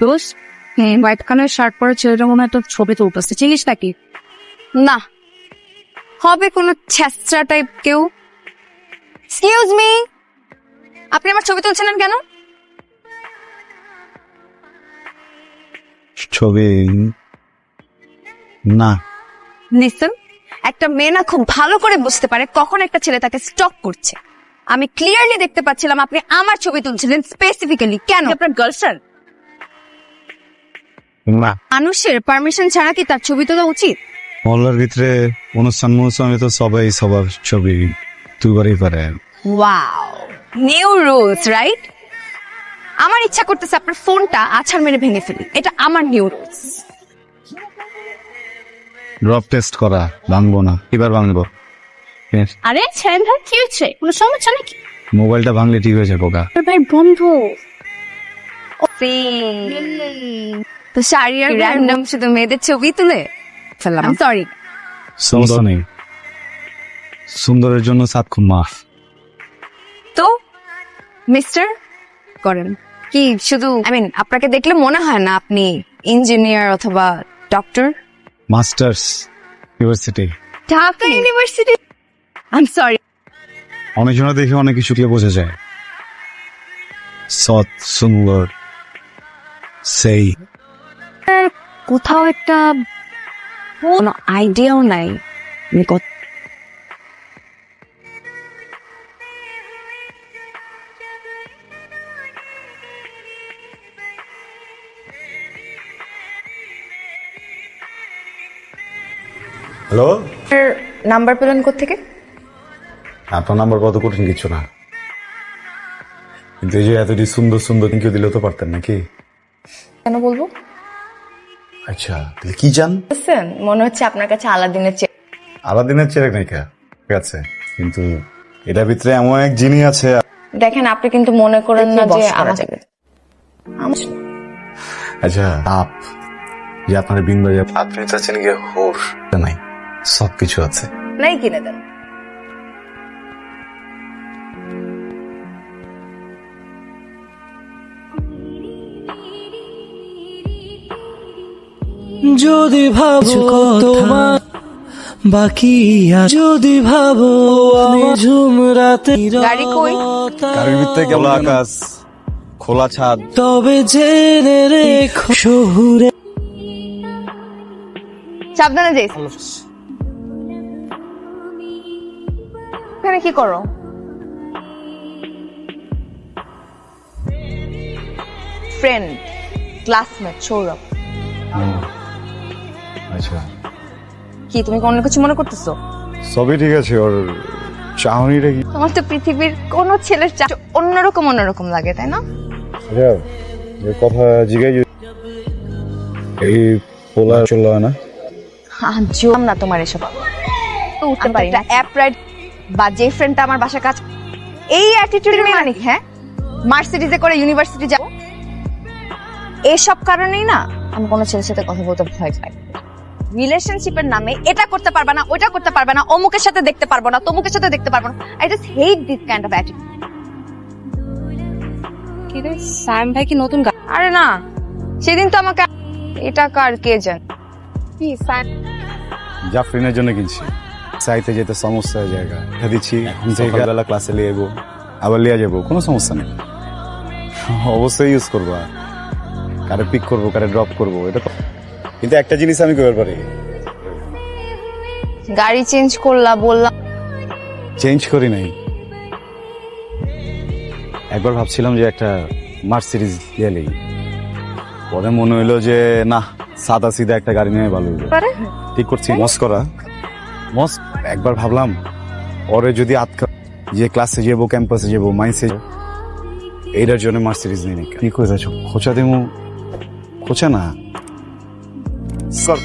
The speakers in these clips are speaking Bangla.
দোষ হ্যাঁ হোয়াইট কালার শার্ট পরে ছেলেটা মনে হয় একটা ছবি তুলতেছে। চিনিস নাকি? না। হবে কোনো ছেঁচড়া টাইপ কেউ? এক্সকিউজ মি আপনি আমার ছবি তুলছিলেন কেন? ছবি? না। লিসন একটা মেয়ে না খুব ভালো করে বুঝতে পারে কখন একটা ছেলে তাকে স্টক করছে। আমি ক্লিয়ারলি দেখতে পাচ্ছিলাম আপনি আমার ছবি তুলছিলেন স্পেসিফিক্যালি কেন? আপনার গার্লফ্রেন্ড না। মানুষের পারমিশন ছাড়া কি তার ছবি তোলা উচিত? মহল্লার ভিতরে অনুষ্ঠান অনুষ্ঠানে তো সবাই সবার ছবি পারে ওয়াও নিউ রুলস রাইট আমার ইচ্ছা করতেছে আপনার ফোনটা আছাড় মেরে ভেঙে ফেলি। এটা আমার নিউ রুলস ড্রপ টেস্ট করা ভাঙবো না। এবার ভাঙবো। আরে ভাই কি হচ্ছে কোনো সমস্যা নাকি? মোবাইলটা ভাঙলে ঠিক হয়ে যাব গা ভাই বন্ধু। তো শাড়ি আর র্যান্ডম শুধু মেয়েদের ছবি তুলে ফেললাম সরি সুন্দর নেই সুন্দরের জন্য সাত খুব মাফ তো মিস্টার করেন কি শুধু আই মিন আপনাকে দেখলে মনে হয় না আপনি ইঞ্জিনিয়ার অথবা doctor masters university Dhaka university I am sorry অনেক জনে দেখে অনেক কিছু দিয়ে বোঝা যায়। সৎ সুন্দর সেই। কোথাও একটা কোনো আইডিয়াও নাই হ্যালো নাম্বার পেলেন থেকে আপনার নাম্বার কত কঠিন কিছু না। কিন্তু এই যে এতটি সুন্দর সুন্দর কেউ দিলেও তো পারতেন নাকি? কেন বলব? আচ্ছা তাহলে কি জান? বুঝছেন মনে হচ্ছে আপনার কাছে আলাদিনের চেয়ে আলাদিনের চেয়ে নায়িকা ঠিক আছে। কিন্তু এটার ভিতরে এমন এক জিনিস আছে। দেখেন আপনি কিন্তু মনে করেন না যে আমার আচ্ছা আপ যে আপনার বিন্দু যে আপনি তো আছেন গিয়ে হোর নাই সব কিছু আছে। নাই কিনে দেন। যদি ভাবো তোমার বাকি যদি ভাবো আমি ঝুমরাতে গাড়ি কই? গাড়ির ভিতরে খোলা আকাশ খোলা ছাদ। তবে জেনে রেখো শহুরে। সাবধানে যাইস। এখানে কি করো? Friend classmate Sourav. আচ্ছা। কি তুমি অন্য কিছু মনে করতেছো? সবই ঠিক আছে ওর চাহনিটা কি? তোমার তো পৃথিবীর কোন ছেলের চা অন্যরকম অন্যরকম লাগে তাই না? আচ্ছা যে কথা জিগাই এই পোলা চলল না? জোম না তোমার এসব। তো উঠতে পারি না। অ্যাপ রাইড বা যে ফ্রেন্ডটা আমার বাসা কাজ এই অ্যাটিটিউড মানে কি, হ্যাঁ? মার্সিডিজে করে ইউনিভার্সিটি যাব এসব কারণেই না আমি কোনো ছেলের সাথে কথা বলতে ভয় পাই। রিলেশনশিপের নামে এটা করতে পারবে না ওটা করতে পারবে না অমুকের সাথে দেখতে পারব না তমুকের সাথে দেখতে পারব না। I just hate this kind of attitude কি রে সাইম ভাই কি নতুন আরে না সেদিন তো আমাকে এটা কার কে জান? কি সাইম জাফরিনের জন্য কিনছি। চাইতে যেতে সমস্যা হয়ে জায়গা দেখা দিচ্ছি এখন সকালবেলা ক্লাসে নিয়ে যাব। আবার লিয়ে যাব কোনো সমস্যা নেই। অবশ্যই ইউজ করব আর। কারে পিক করব কারে ড্রপ করব এটা তো কিন্তু একটা জিনিস আমি করতে পারি। গাড়ি চেঞ্জ করলা বললাম চেঞ্জ করি নাই। একবার ভাবছিলাম যে একটা মার্সিডিজ গেলেই পরে মনে হইল যে না সাদা সিধা একটা গাড়ি নিয়ে ভালো হইল। ঠিক করছি মস করা। মস একবার ভাবলাম পরে যদি আটকা যে ক্লাসে যাব ক্যাম্পাসে যাব মাইসে এইটার জন্য মার্সিডিজ নিয়ে নিই। কি করে যাচ্ছ খোঁচা দেমু? খোঁচা না। সর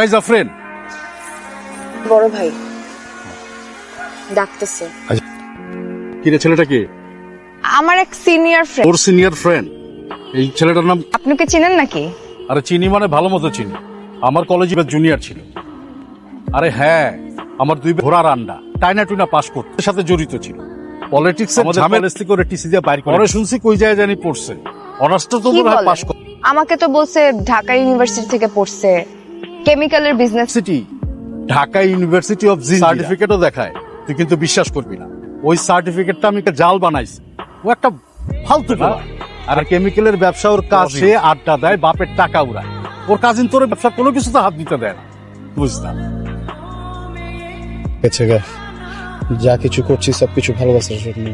এই জাফরিন। বড় ভাই ডাকতেছে। কি রে ছেলেটা কি? আমার এক সিনিয়র ফ্রেন্ড ওর সিনিয়র ফ্রেন্ড এই ছেলেটার নাম আপনি কি চিনেন নাকি? আরে চিনি মানে ভালো মতো চিনি। আমার কলেজে জুনিয়র ছিল। আরে হ্যাঁ আমার দুই ঘোড়ার আন্ডা টাইনা টুইনা পাস করতে। সাথে জড়িত ছিল। পলিটিক্স আমাদের কলেজ থেকে ওরা টিসি দিয়ে বাইর করে শুনছি কই যায় জানি পড়ছে। অনার্সটা তো মনে হয় পাস করে আমাকে তো বলছে ঢাকা ইউনিভার্সিটি থেকে পড়ছে। কেমিক্যালের business city Dhaka university of জিন সার্টিফিকেটও দেখায়। তুই কিন্তু বিশ্বাস করবি না। ওই সার্টিফিকেটটা আমি একটা জাল বানাইছি। ও একটা ফালতু পোলা। আর কেমিক্যালের ব্যবসা ওর কাজ সে আড্ডা দেয় বাপের টাকা উড়ায়। ওর কাজিন তোর ব্যবসা কোনো কিছুতে হাত দিতে দেয় না। বুঝতাম গেছে গা যা কিছু করছি সবকিছু ভালোবাসার জন্য।